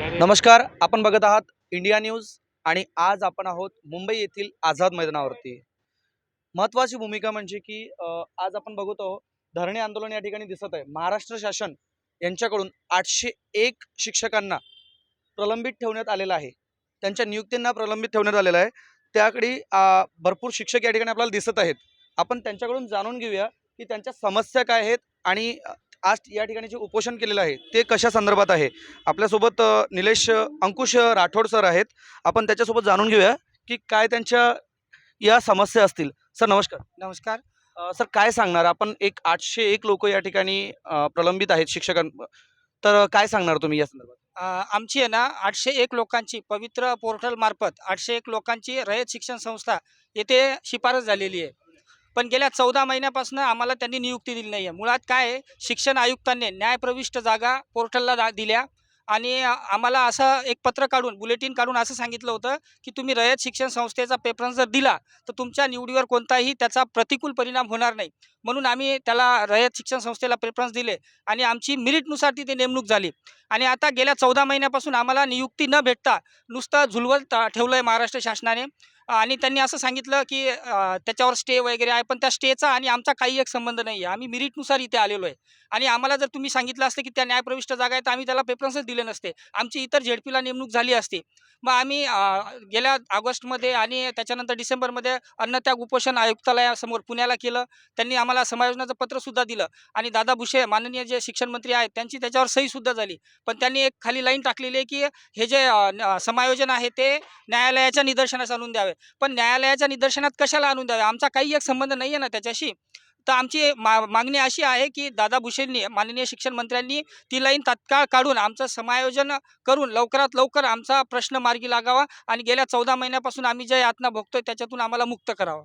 नमस्कार आपण बघत आहात इंडिया न्यूज आणि आज आपण आहोत मुंबई येथील आझाद मैदानावरती. महत्वाची भूमिका म्हणजे की आज आपण बघत आहोत धरणे आंदोलन या ठिकाणी दिसत आहे. महाराष्ट्र शासन यांच्याकडून आठशे एक शिक्षकांना प्रलंबित ठेवण्यात आलेलं आहे. त्यांच्या नियुक्तींना प्रलंबित ठेवण्यात आलेलं आहे. त्याकडे भरपूर शिक्षक या ठिकाणी आपल्याला दिसत आहेत. आपण त्यांच्याकडून जाणून घेऊया की त्यांच्या समस्या काय आहेत आणि आज या ठिकाणी जे उपोषण केलेलं आहे ते कशा संदर्भात आहे? आपल्यासोबत निलेश अंकुश राठोड सर आहेत. आपण त्याच्यासोबत जाणून घेऊया की काय त्यांच्या या समस्या असतील. सर नमस्कार. नमस्कार. अ, सर काय सांगणार? आपण एक आठशे एक लोक या ठिकाणी अ, प्रलंबित आहेत शिक्षकां तर काय सांगणार तुम्ही या संदर्भात? अ, आमची आहे ना आठशे एक लोकांची पवित्र पोर्टल मार्फत आठशे एक लोकांची रयत शिक्षण संस्था येथे शिफारस झालेली आहे. पण गेल्या चौदा महिन्यापासून आम्हाला त्यांनी नियुक्ती दिली नाही आहे मुळात काय आहे? शिक्षण आयुक्तांनी न्यायप्रविष्ट जागा पोर्टलला दिल्या आणि आम्हाला असं एक पत्र काढून बुलेटिन काढून असं सांगितलं होतं की तुम्ही रयत शिक्षण संस्थेचा प्रेफरन्स जर दिला तर तुमच्या निवडीवर कोणताही त्याचा प्रतिकूल परिणाम होणार नाही. म्हणून आम्ही त्याला रयत शिक्षण संस्थेला प्रेफरन्स दिले आणि आमची मिरिटनुसार तिथे नेमणूक झाली. आणि आता गेल्या चौदा महिन्यापासून आम्हाला नियुक्ती न भेटता नुसतं झुलवत ठेवलं आहे महाराष्ट्र शासनाने. आणि त्यांनी असं सांगितलं की त्याच्यावर स्टे वगैरे आहे पण त्या स्टेचा आणि आमचा काही एक संबंध नाही आहे आम्ही मिरिटनुसार इथे आलेलो आहे. आणि आम्हाला जर तुम्ही सांगितलं असतं की त्या न्यायप्रविष्ट जागा आहे तर आम्ही त्याला प्रेफरन्सच दिले नसते. आमची इतर झेडपीला नेमणूक झाली असती. मग आम्ही गेल्या ऑगस्टमध्ये आणि त्याच्यानंतर डिसेंबरमध्ये अन्नत्याग उपोषण आयुक्तालयासमोर पुण्याला केलं. त्यांनी आम्हाला समायोजनाचं पत्रसुद्धा दिलं. आणि दादा भुसे माननीय जे शिक्षण मंत्री आहेत त्यांची त्याच्यावर सहीसुद्धा झाली. पण त्यांनी एक खाली लाईन टाकलेली आहे की हे जे न- समायोजन आहे ते न्यायालयाच्या निदर्शनास आणून द्यावे. पण न्यायालयाच्या निदर्शनात कशाला आणून द्यावे? आमचा काही एक संबंध नाही आहे ना त्याच्याशी. तर आमची मा मागणी अशी आहे की दादा भुसेंनी माननीय शिक्षण मंत्र्यांनी ती लाईन तात्काळ काढून आमचं समायोजन करून लवकरात लवकर आमचा प्रश्न मार्गी लागावा आणि गेल्या चौदा महिन्यापासून आम्ही ज्या यातना भोगतोय त्याच्यातून आम्हाला मुक्त करावं.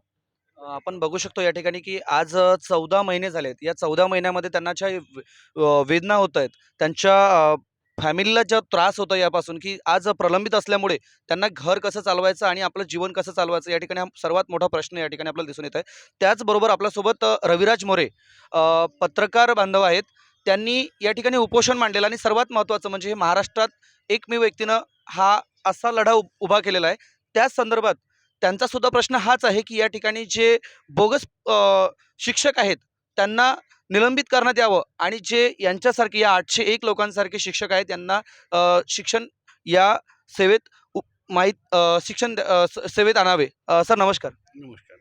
आपण बघू शकतो या ठिकाणी की आज चौदा महिने झालेत. या चौदा महिन्यामध्ये त्यांना ज्या वे- वेदना होत आहेत त्यांच्या फॅमिलीला ज्या त्रास होतो यापासून की आज प्रलंबित असल्यामुळे त्यांना घर कसं चालवायचं आणि आपलं जीवन कसं चालवायचं या ठिकाणी हा सर्वात मोठा प्रश्न या ठिकाणी आपल्याला दिसून येत आहे त्याचबरोबर आपल्यासोबत रविराज मोरे पत्रकार बांधव आहेत. त्यांनी या ठिकाणी उपोषण मांडलेलं आणि सर्वात महत्त्वाचं म्हणजे हे महाराष्ट्रात एकमेव व्यक्तीनं हा असा लढा उभा केलेला आहे. त्याच संदर्भात त्यांचा सुद्धा प्रश्न हाच आहे की या ठिकाणी जे बोगस शिक्षक आहेत त्यांना निलंबित करण्यात यावं. आणि जे यांच्यासारखे या आठशे एक लोकांसारखे शिक्षक आहेत त्यांना शिक्षण या सेवेत माहीत शिक्षण स- सेवेत आणावे. सर नमस्कार. नमस्कार.